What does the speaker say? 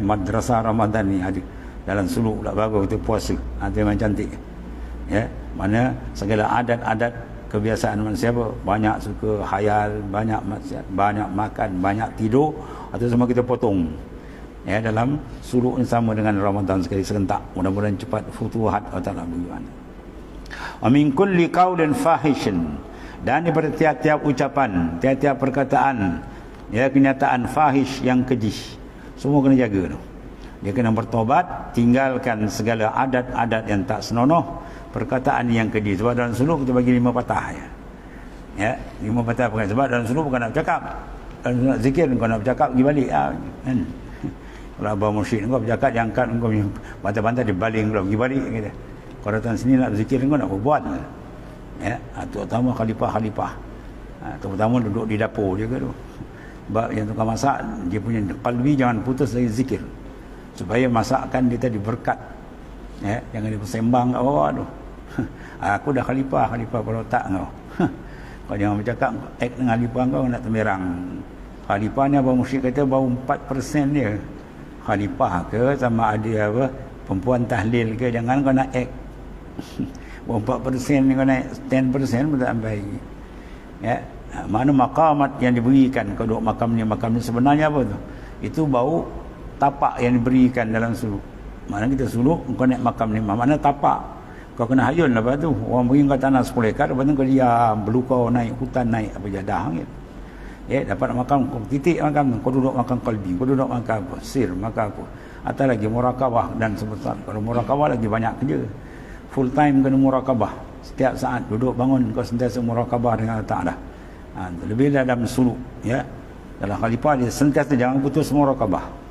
madrasah Ramadan ni ada dalam suluk pula bagus kita puasa. Ha, itu memang cantik. Ya mana segala adat-adat kebiasaan manusia apa. Banyak suka hayal banyak banyak makan banyak tidur. Atau semua kita potong. Ya dalam suluk yang sama dengan Ramadan sekali serentak. Mudah-mudahan cepat futuhat Allah Taala bagaimana wa min kulli qaulin fahishin. Dan daripada tiap-tiap ucapan tiap-tiap perkataan ya kenyataan fahish yang keji semua kena jaga tu. Dia kena bertobat tinggalkan segala adat-adat yang tak senonoh perkataan yang keji sebab dalam suluk kita bagi lima patah ya. Ya lima patah perkataan sebab dalam suluk bukan nak bercakap. Kalau nak zikir kau nak bercakap pergi balik. Ah, kan? Kalau abang mursyid kau bercakap dia angkat kau punya bantai-bantai dia baling kau pergi balik kata. Kau datang sini nak zikir kau nak berbuat. Ya ha, terutama khalifah-khalifah. Ha, terutama duduk di dapur je ke tu yang tukang masak dia punya kalbi jangan putus dari zikir. Supaya masakan dia tadi berkat. Ya jangan dia bersembang kat bawah tu. Aku dah khalifah khalifah pada otak kau. Kau jangan bercakap act dengan khalifah kau nak temerang khalifah ni abang musyrik kata baru 4% dia. Khalifah ke sama ada apa perempuan tahlil ke jangan kau nak act baru 4% ni kau naik 10% pun tak sampai. Ya mana makamat yang diberikan. Kau duduk makam ni makam ni sebenarnya apa tu? Itu bau tapak yang diberikan dalam suluk mana kita suluk kau naik makam ni. Mana tapak. Kau kena hayun lepas tu. Orang beri kau tanah 10 ekar lepas tu kau diam belukau naik hutan naik apa jadah gitu ya dapat makam kau titik makam kau duduk makam kalbi kau duduk makam apa? Sir makam apa? Atau lagi murakabah dan sebesar. Kalau murakabah lagi banyak kerja. Full time kena murakabah. Setiap saat duduk bangun kau sentiasa murakabah dengan Allah Ta'ala ha, lebih dalam suluk ya. Dalam khalifah dia sentiasa jangan putus murakabah